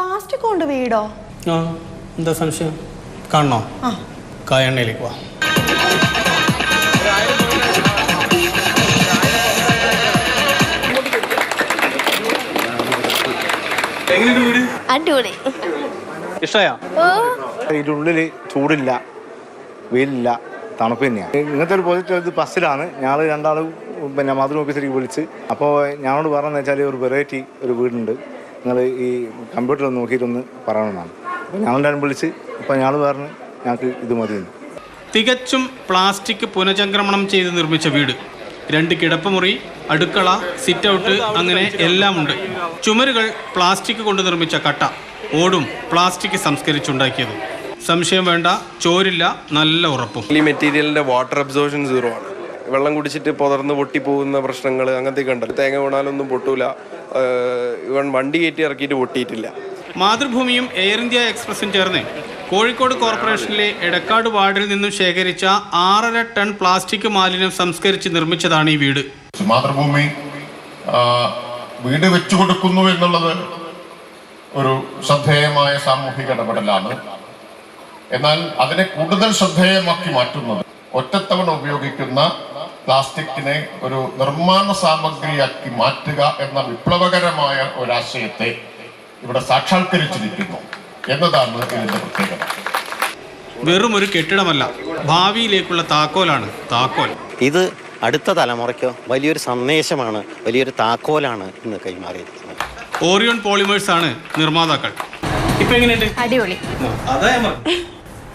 Plastic കൊണ്ട് വീടോ? ആ എന്താ സംശയം? കാണണോ? ആ. കായണ്ണയിലേക്ക് വാ. അടിപൊളി. ഇഷ്ടമായോ ഉള്ളിൽ ചൂടില്ല വെയിലില്ല തണുപ്പ് തന്നെയാണ് ഇങ്ങനത്തെ ഒരു പ്രോജക്റ്റ് ഇത് ബസ്സിലാണ്. ഞങ്ങൾ രണ്ടാളും പിന്നെ മധുര ഓഫീസിലേക്ക് വിളിച്ച്. അപ്പോൾ ഞാനോട് പറഞ്ഞതെന്ന് വെച്ചാൽ ഒരു വെറൈറ്റി ഒരു വീടുണ്ട്. നിങ്ങൾ ഈ കമ്പ്യൂട്ടറിൽ നോക്കിയിട്ടൊന്ന് പറയണമെന്നാണ് അപ്പോൾ ഞങ്ങളുടെ രണ്ടും വിളിച്ച് ഇപ്പോൾ ഞങ്ങൾ പറഞ്ഞ് ഞങ്ങൾക്ക് ഇത് മതി തികച്ചും പ്ലാസ്റ്റിക് പുനഃചംക്രമണം ചെയ്ത് നിർമ്മിച്ച വീട്. രണ്ട് കിടപ്പുമുറി അടുക്കള സിറ്റ് ഔട്ട് അങ്ങനെ എല്ലാം ഉണ്ട് ചുമരുകൾ പ്ലാസ്റ്റിക് കൊണ്ട് നിർമ്മിച്ച കട്ട. ഓടും പ്ലാസ്റ്റിക് സംസ്കരിച്ചുണ്ടാക്കിയത്. സംശയം വേണ്ട ചോരില്ല നല്ല ഉറപ്പും. ഈ മെറ്റീരിയലിന്റെ വാട്ടർ അബ്സോർഷൻ സീറോ ആണ്. വെള്ളം കുടിച്ചിട്ട് പുതർന്ന് പൊട്ടിപ്പോകുന്ന പ്രശ്നങ്ങൾ അങ്ങനത്തെയൊക്കെ ഉണ്ടല്ലോ. തേങ്ങ വീണാലൊന്നും പൊട്ടൂല. ഇവൻ വണ്ടി കയറ്റി ഇറക്കിയിട്ട് പൊട്ടിയിട്ടില്ല. മാതൃഭൂമിയും എയർ ഇന്ത്യ എക്സ്പ്രസും ചേർന്ന് കോഴിക്കോട് കോർപ്പറേഷനിലെ എടക്കാട് വാർഡിൽ നിന്നും ശേഖരിച്ച ആറര ടൺ പ്ലാസ്റ്റിക് മാലിന്യം സംസ്കരിച്ച് നിർമ്മിച്ചതാണ് ഈ വീട്. മാതൃഭൂമി വീട് വെച്ചു കൊടുക്കുന്നു എന്നുള്ളത് ഒരു ശ്രദ്ധേയമായ സാമൂഹിക ഇടപെടലാണ്. എന്നാൽ അതിനെ കൂടുതൽ ശ്രദ്ധേയമാക്കി മാറ്റുന്നത് ഒറ്റത്തവണ ഉപയോഗിക്കുന്ന പ്ലാസ്റ്റിക്കിനെ ഒരു നിർമ്മാണ സാമഗ്രിയാക്കി മാറ്റുക എന്ന വിപ്ലവകരമായ ഒരാശയത്തെ ഇവിടെ സാക്ഷാത്കരിച്ചിരിക്കുന്നു എന്നതാണ് ഇതിന്റെ പ്രത്യേകത. വെറും ഒരു കെട്ടിടമല്ല ഭാവിയിലേക്കുള്ള താക്കോലാണ് താക്കോൽ. ഇത് അടുത്ത തലമുറയ്ക്ക് വലിയൊരു സന്ദേശമാണ് വലിയൊരു താക്കോലാണ് ഇന്ന് കൈമാറിയിരിക്കുന്നത്. ഓറിയോൺ പോളിമേഴ്സ് ആണ് നിർമ്മാതാക്കൾ. ഇപ്പൊ എങ്ങനെയുണ്ട്? അടിപൊളി. അതാ.